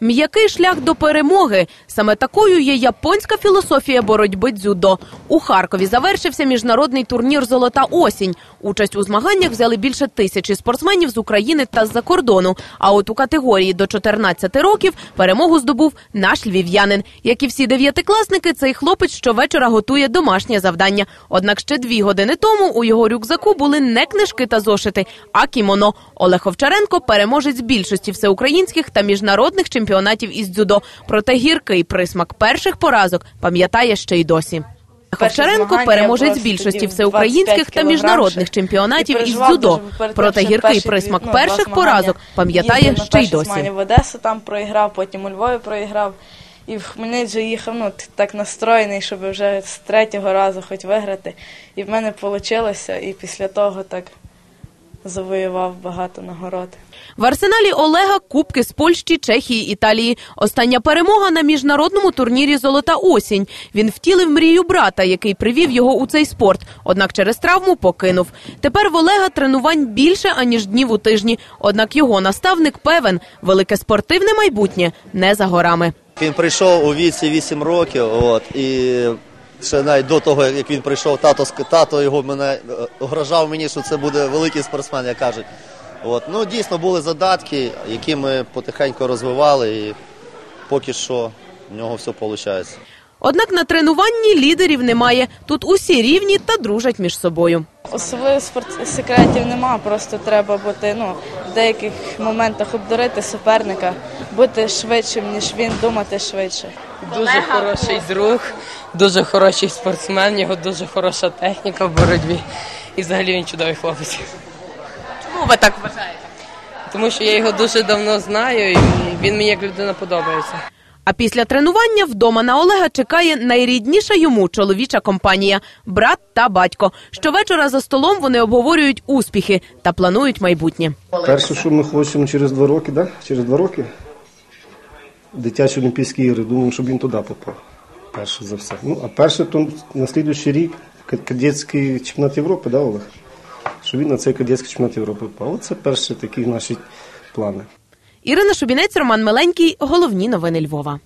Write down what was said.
М'який шлях до перемоги. Саме такою є японська філософія боротьби дзюдо. У Харкові завершився міжнародний турнір Золота осінь. Участь у змаганнях взяли більше тисячі спортсменів з України та з-за кордону. А от у категорії до 14 років перемогу здобув наш львів'янин. Як і всі дев'ятикласники, цей хлопець щовечора готує домашнє завдання. Однак ще дві години тому у його рюкзаку були не книжки та зошити, а кімоно. Олег Овчаренко переможець більшості всеукраїнських та міжнародних чемпіонатів із дзюдо. Проте гіркий присмак перших поразок пам'ятає ще й досі. Овчаренко змагання переможець більшості всеукраїнських та міжнародних чемпіонатів із дзюдо. Проте гіркий присмак ну, перших поразок пам'ятає ще й досі. В Одесу там проіграв, потім у Львові проіграв. І в Хмельницький їхав ну, так настроєний, щоб вже з третього разу хоч виграти. І в мене вийшло, і після того так завоював багато нагород. В арсеналі Олега кубки з Польщі, Чехії, Італії. Остання перемога на міжнародному турнірі Золота осінь. Він втілив мрію брата, який привів його у цей спорт. Однак через травму покинув. Тепер в Олега тренувань більше аніж днів у тижні. Однак його наставник певен, велике спортивне майбутнє не за горами. Він прийшов у віці 8 років, от, і ще навіть до того, як він прийшов, тато, тато його мене огрожав мені, що це буде великий спортсмен, як кажуть. От. Ну, дійсно були задатки, які ми потихеньку розвивали, і поки що в нього все виходить. Однак на тренуванні лідерів немає. Тут усі рівні та дружать між собою. Особливих спорт... секретів нема, просто треба бути ну, в деяких моментах обдурити суперника, бути швидшим, ніж він, думати швидше. Дуже хороший друг, дуже хороший спортсмен, в нього дуже хороша техніка в боротьбі. І взагалі він чудовий хлопець. Чому ви так вважаєте? Тому що я його дуже давно знаю, і він мені як людина подобається. А після тренування вдома на Олега чекає найрідніша йому чоловіча компанія брат та батько. Щовечора за столом вони обговорюють успіхи та планують майбутнє. Перше, що ми хочемо через два роки, да? через два роки дитячі Олімпійські ігри, думаємо, щоб він туди попав. Перше за все. Ну, а перше, то на слідуючий рік кадетський чемпіонат Європи, да, Олег? Що він на цей кадетський чемпіонат Європи попав. Оце перші такі наші плани. Ірина Шубінець, Роман Миленький. Головні новини Львова.